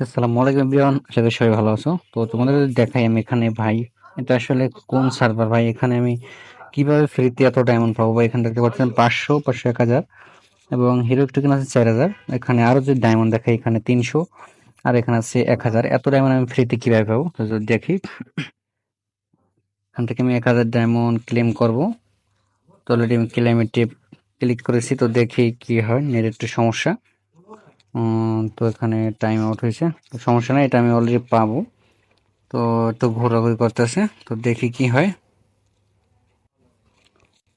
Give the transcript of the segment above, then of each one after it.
আসসালামু আলাইকুম বিয়ন আশা করি সবাই ভালো আছো। তো তোমাদের দেখাই আমি এখানে ভাই, এটা আসলে কোন সার্ভার ভাই? এখানে আমি কীভাবে ফ্রিতে এত ডায়মন্ড পাবো ভাই? এখানে দেখতে পাচ্ছেন পাঁচশো পাঁচশো এক হাজার এবং হিরো টোকেন আছে চার হাজার। এখানে আরও যদি ডায়মন্ড দেখাই, এখানে তিনশো আর এখানে আছে এক হাজার। এত ডায়মন্ড আমি ফ্রিতে কীভাবে পাবো? তো যদি দেখি, এখান থেকে আমি এক হাজার ডায়মন্ড ক্লেম করব। তো অলরেডি আমি ক্লেমে টিপ ক্লিক করেছি। তো দেখি কি হয় নেট একটু সমস্যা। তো এখানে টাইম আউট হয়েছে। তো সমস্যা নাই এটা আমি অলরেডি পাবো। তো একটু ঘোরাঘুরি করতেছে, তো দেখি কি হয়।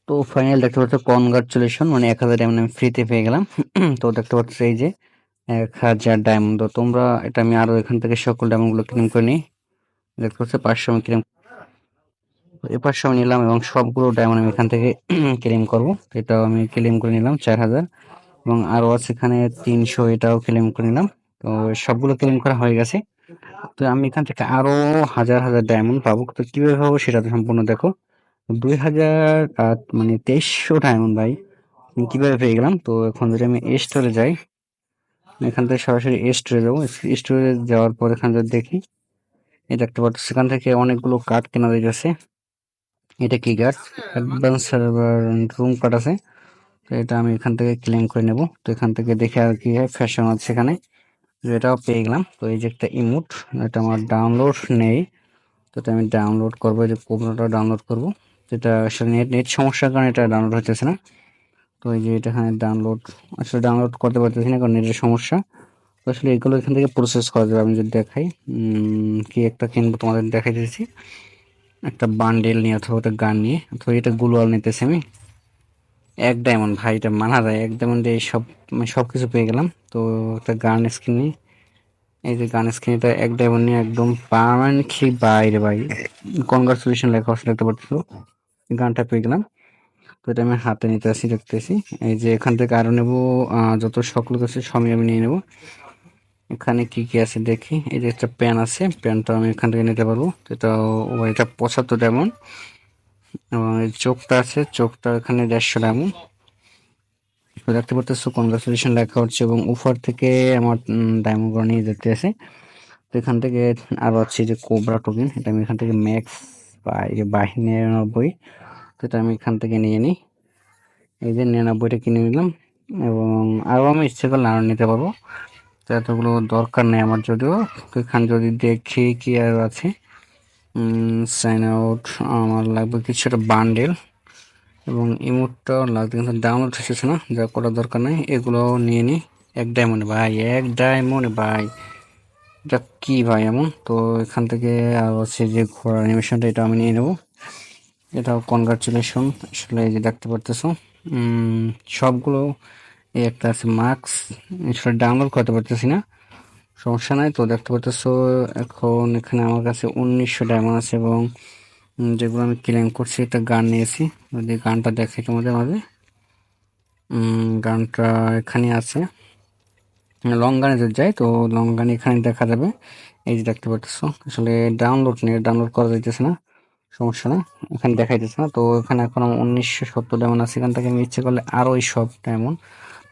তো ফাইনাল দেখতে পাচ্ছ কনগ্রাচুলেশন মানে এক হাজার ডায়মন্ড আমি ফ্রিতে পেয়ে গেলাম। তো দেখতে পাচ্ছ এই যে এক হাজার ডায়মন্ড তো তোমরা, এটা আমি আরও এখান থেকে সকল ডায়মন্ডগুলো ক্লেম করে নিই। দেখতে পাচ্ছ, পাঁচশো আমি ক্লেম এ পাঁচশো নিলাম এবং সবগুলো ডায়মন্ড আমি এখান থেকে ক্লেম করব। এটাও আমি ক্লেম করে নিলাম, চার হাজার। এবং আরও আছে এখানে তিনশো এটাও ক্লেম করে নিলাম। তো সবগুলো ক্লেম করা হয়ে গেছে। তো আমি এখান থেকে আরও হাজার হাজার ডায়মন্ড পাবো। তো কীভাবে পাবো সেটা তো সম্পূর্ণ দেখো। দুই হাজার মানে তেইশশো ডায়মন্ড ভাই। কীভাবে পেয়ে গেলাম? তো এখন যদি আমি স্টোরে যাই এখান থেকে সরাসরি স্টোরে যাব। স্টোরে যাওয়ার পর এখান থেকে দেখি। এই দেখতে পাচ্ছ, সেখান থেকে অনেকগুলো কার্ড কেনা যাচ্ছে এটা কি card advance server room card আছে। তো এটা আমি এখান থেকে ক্লেম করে নেব। তো এখান থেকে দেখে আর কি হয় ফ্যাশন আছে সেখানে। তো এটাও পেয়ে গেলাম। তো এই যে একটা ইমোট এটা আমার ডাউনলোড নেই। তো এটা আমি ডাউনলোড করব যে কোবরাটা ডাউনলোড করব। যেটা আসলে নেট নেট সমস্যার কারণে এটা ডাউনলোড হচ্ছে না। তো এই যে এটা এখানে ডাউনলোড আসলে ডাউনলোড করতে পারতেছি না, কারণ নেটের সমস্যা। তো আসলে এগুলো এখান থেকে প্রসেস করা যাবে। আমি যদি দেখাই কি একটা কিনবো তোমাদের দেখাই দিয়েছি একটা বান্ডেল নিয়ে অথবা একটা গান নিয়ে। অথবা এটা গুলোয়াল নিতেছি আমি। এক ডায়মন্ড ভাই, এটা মানা যায় এক ডায়মন্ডে সব মানে সব কিছু পেয়ে গেলাম। তো একটা গান স্কিন নিয়ে এই যে গান স্কিন এটা এক ডায়মন্ড নিয়ে একদম পারমানেন্টলি বাইরে, ভাই। কনগ্রাচুলেশন লেখা আছে, দেখতে পাচ্ছ? গানটা পেয়ে গেলাম। তো এটা আমি হাতে নিতে আসি, দেখতেছি। এই যে এখান থেকে আরও নেব যত সকল আছে সবই আমি নিয়ে নেব। এখানে কি কি আছে দেখি। এই যে একটা প্যান আছে প্যানটা আমি এখান থেকে নিতে পারব। তো এটা এটা পঁচাত্তর ডায়মন্ড এবং চোখটা আছে, চোখটা এখানে দেড়শো তো দেখতে পারতেছো কনগ্রাচুলেশন লেখা হচ্ছে এবং উপর থেকে আমার ডায়মন্ড নিয়ে যেতে আছে। তো এখান থেকে আরও আছে যে কোবরা টোকেন এটা আমি এখান থেকে ম্যাক্স এই যে বাহিনী নিরানব্বই তো এটা আমি এখান থেকে নিয়ে নিই। এই যে নিরানব্বইটা কিনে নিলাম এবং আরও আমি ইচ্ছে করলে আরও নিতে পারব। তো এতগুলো দরকার নেই আমার যদিও। তো এখানে যদি দেখি কি আর আছে। সাইন আউট আমার লাগবে কিছু একটা বান্ডেল এবং ইমোটটাও লাগবে কিন্তু ডাউনলোড হচ্ছে না যা করার দরকার নেই এগুলো নিয়ে নিই। এক ডায়মন্ড ভাই, এক ডায়মন্ড ভাই। এটা কী ভাই এমন? তো এখান থেকে আর হচ্ছে যে ঘোড়া অ্যানিমেশনটা এটা আমি নিয়ে নেব। এটাও কনগ্রাচুলেশন আসলে যে দেখতে পারতেছো সবগুলো একটা আছে মার্কস আসলে ডাউনলোড করতে পারতেছি না। সমস্যা নাই। তো দেখতে পারতেছো, এখন এখানে আমার কাছে উনিশশো ডায়মন্ড আছে এবং যেগুলো আমি ক্লেম করছি, একটা গান নিয়েছি। যদি গানটা দেখাই তোমাদের মাঝে। গানটা এখানে আছে। লং গানে যদি যাই, তো লং গান এখানে দেখা যাবে। এই যে দেখতে পাচ্ছ আসলে ডাউনলোড নেই ডাউনলোড করা যাইতেছে না। সমস্যা না এখানে দেখাইতেছে না। তো এখানে এখন আমার উনিশশো সত্তর ডায়মন্ড আছে। এখান থেকে আমি ইচ্ছে করলে আরও এই সব ডায়মন্ড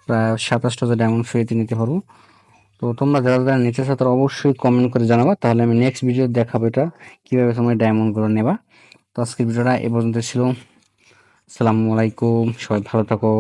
প্রায় সাতাশটা ডায়মন্ড ফ্রিতে নিতে পারব। তো তোমরা যারা যারা নিতে চাও তারা অবশ্যই কমেন্ট করে জানাবা, তাহলে আমি নেক্সট ভিডিও দেখাবো এটা, কীভাবে তোমরা ডায়মন্ডগুলো নেবা। তো আজকের ভিডিওটা এ পর্যন্ত ছিল। আসসালামু আলাইকুম, সবাই ভালো থাকো।